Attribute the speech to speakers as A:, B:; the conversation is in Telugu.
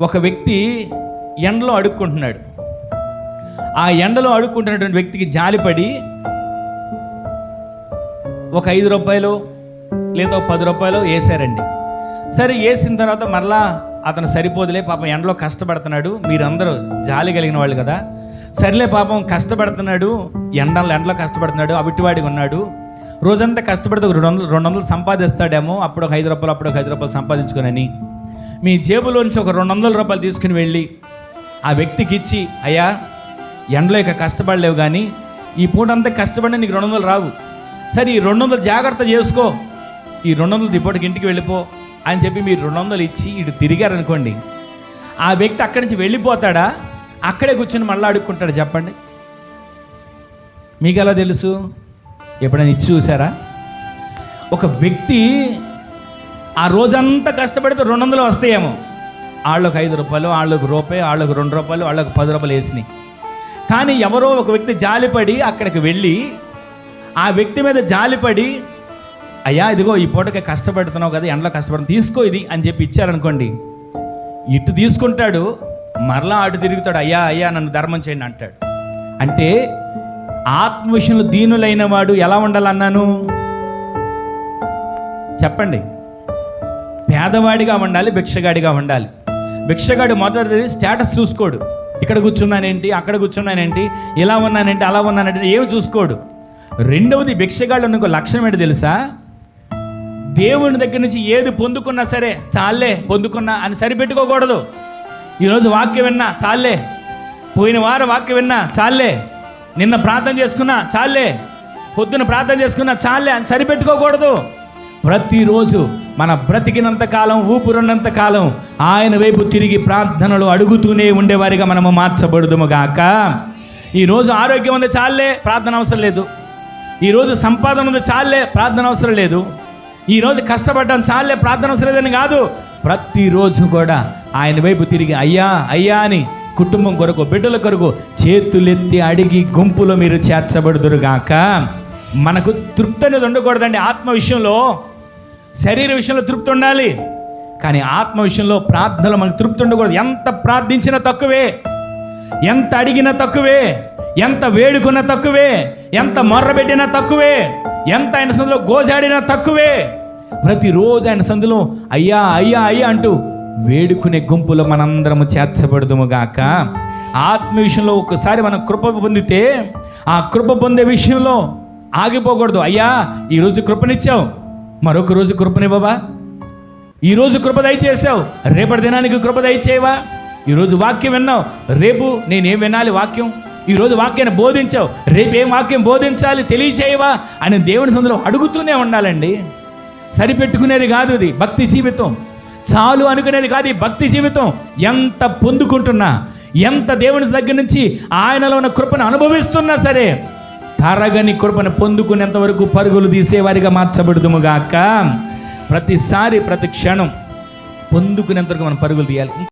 A: ఒక వ్యక్తి ఎండలో అడుక్కుంటున్నాడు. ఆ ఎండలో అడుక్కుంటున్నటువంటి వ్యక్తికి జాలిపడి ఒక ఐదు రూపాయలు లేదా ఒక పది రూపాయలు వేసారండి సరే వేసిన తర్వాత మరలా అతను సరిపోదులే పాపం ఎండలో కష్టపడుతున్నాడు. మీరందరూ జాలి కలిగిన వాళ్ళు కదా. సర్లే పాపం కష్టపడుతున్నాడు ఎండలో ఎండలో కష్టపడుతున్నాడు అవిటివాడిగా ఉన్నాడు. రోజంతా కష్టపడితే ఒక రెండు వందలు రెండు వందలు సంపాదిస్తాడేమో అప్పుడు ఒక ఐదు రూపాయలు అప్పుడు ఒక ఐదు రూపాయలు సంపాదించుకునని. మీ జేబులోంచి ఒక రెండు వందల రూపాయలు తీసుకుని వెళ్ళి ఆ వ్యక్తికి ఇచ్చి అయ్యా ఎండలో ఇక కష్టపడలేవు కానీ ఈ పూట అంతా కష్టపడి నీకు రెండు వందలు రావు. సరే ఈ రెండు వందలు జాగ్రత్త చేసుకో. ఈ రెండు వందలు దిప్పటికి ఇంటికి వెళ్ళిపో అని చెప్పి మీరు రెండు వందలు ఇచ్చి ఇటు తిరిగారనుకోండి. ఆ వ్యక్తి అక్కడి నుంచి వెళ్ళిపోతాడా? అక్కడే కూర్చొని మళ్ళీ అడుక్కుంటాడు చెప్పండి. మీకు ఎలా తెలుసు? ఎప్పుడైనా ఇచ్చి చూసారా? ఒక వ్యక్తి ఆ రోజంతా కష్టపడితే రెండు వందలు వస్తాయేమో. వాళ్ళకు ఐదు రూపాయలు వాళ్ళకు రూపాయి వాళ్ళకు రెండు రూపాయలు వాళ్ళకు పది రూపాయలు వేసినాయి. కానీ ఎవరో ఒక వ్యక్తి జాలిపడి అక్కడికి వెళ్ళి ఆ వ్యక్తి మీద జాలిపడి అయ్యా ఇదిగో ఈ పూటకి కష్టపడుతున్నావు కదా ఎండలో కష్టపడుతున్నావు తీసుకో ఇది అని చెప్పి ఇచ్చారనుకోండి. ఇటు తీసుకుంటాడు మరలా అటు తిరుగుతాడు అయ్యా అయ్యా నన్ను ధర్మం చేయండి అంటాడు. అంటే ఆత్మ విషయంలో దీనులైన వాడు ఎలా ఉండాలన్నాను? చెప్పండి. పేదవాడిగా ఉండాలి భిక్షగాడిగా ఉండాలి. భిక్షగాడు మొదటిది స్టేటస్ చూసుకోడు. ఇక్కడ కూర్చున్నానేంటి అక్కడ కూర్చున్నానేంటి ఇలా ఉన్నానేంటి అలా ఉన్నానంటే ఏమి చూసుకోడు. రెండవది భిక్షగాడు ఉన్న లక్ష్యం ఏంటి తెలుసా? దేవుని దగ్గర నుంచి ఏది పొందుకున్నా సరే చాలే పొందుకున్నా అని సరిపెట్టుకోకూడదు. ఈరోజు వాక్యం విన్నా చాలే పోయిన వారం వాక్యం విన్నా చాలే నిన్న ప్రార్థన చేసుకున్నా చాలే పొద్దున ప్రార్థన చేసుకున్నా చాలే అని సరిపెట్టుకోకూడదు. ప్రతిరోజు మన బ్రతికినంత కాలం ఊపిరున్నంత కాలం ఆయన వైపు తిరిగి ప్రార్థనలు అడుగుతూనే ఉండేవారిగా మనము మార్చబడదుము గాక. ఈరోజు ఆరోగ్యం ఉంది చాలే ప్రార్థన అవసరం లేదు. ఈరోజు సంపాదన ఉంది చాలే ప్రార్థన అవసరం లేదు. ఈరోజు కష్టపడడం చాలే ప్రార్థన అవసరం లేదని కాదు. ప్రతిరోజు కూడా ఆయన వైపు తిరిగి అయ్యా అయ్యా అని కుటుంబం కొరకు బిడ్డల కొరకు చేతులెత్తి అడిగి గుంపులో మీరు చేర్చబడుదురుగాక మనకు తృప్తి అనేది ఉండకూడదండి ఆత్మ విషయంలో. శరీర విషయంలో తృప్తి ఉండాలి. కానీ ఆత్మ విషయంలో ప్రార్థనలో మనకు తృప్తి ఉండకూడదు. ఎంత ప్రార్థించినా తక్కువే. ఎంత అడిగినా తక్కువే. ఎంత వేడుకున్నా తక్కువే. ఎంత మొర్రబెట్టినా తక్కువే. ఎంత ఆయన సందులో గోజాడినా తక్కువే. ప్రతిరోజు ఆయన సందులో అయ్యా అయ్యా అయ్యా అంటూ వేడుకునే గుంపులో మనందరము చేర్చబడదుముగాక ఆత్మ విషయంలో ఒకసారి మనం కృప పొందితే ఆ కృప పొందే విషయంలో ఆగిపోకూడదు. అయ్యా ఈరోజు కృపనిచ్చావు. మరొక రోజు కృపనివ్వవా? ఈరోజు కృప దయచేసావు రేపటి దినానికి కృప దయచేవా ఈరోజు వాక్యం విన్నావు. రేపు నేనేం వినాలి వాక్యం? ఈరోజు వాక్యాన్ని బోధించావు. రేపు ఏం వాక్యం బోధించాలి తెలియచేయవా? అని దేవుని సందులో అడుగుతూనే ఉండాలండి. సరిపెట్టుకునేది కాదు ఇది భక్తి జీవితం. చాలు అనుకునేది కాదు ఈ భక్తి జీవితం. ఎంత పొందుకుంటున్నా ఎంత దేవుని దగ్గర నుంచి ఆయనలో ఉన్న కృపను అనుభవిస్తున్నా సరే తరగని కృపను పొందుకునేంత వరకు పరుగులు తీసేవారిగా మార్చబడుదుముగాక ప్రతిసారి ప్రతి క్షణం పొందుకునేంత వరకు మనం పరుగులు తీయాలి.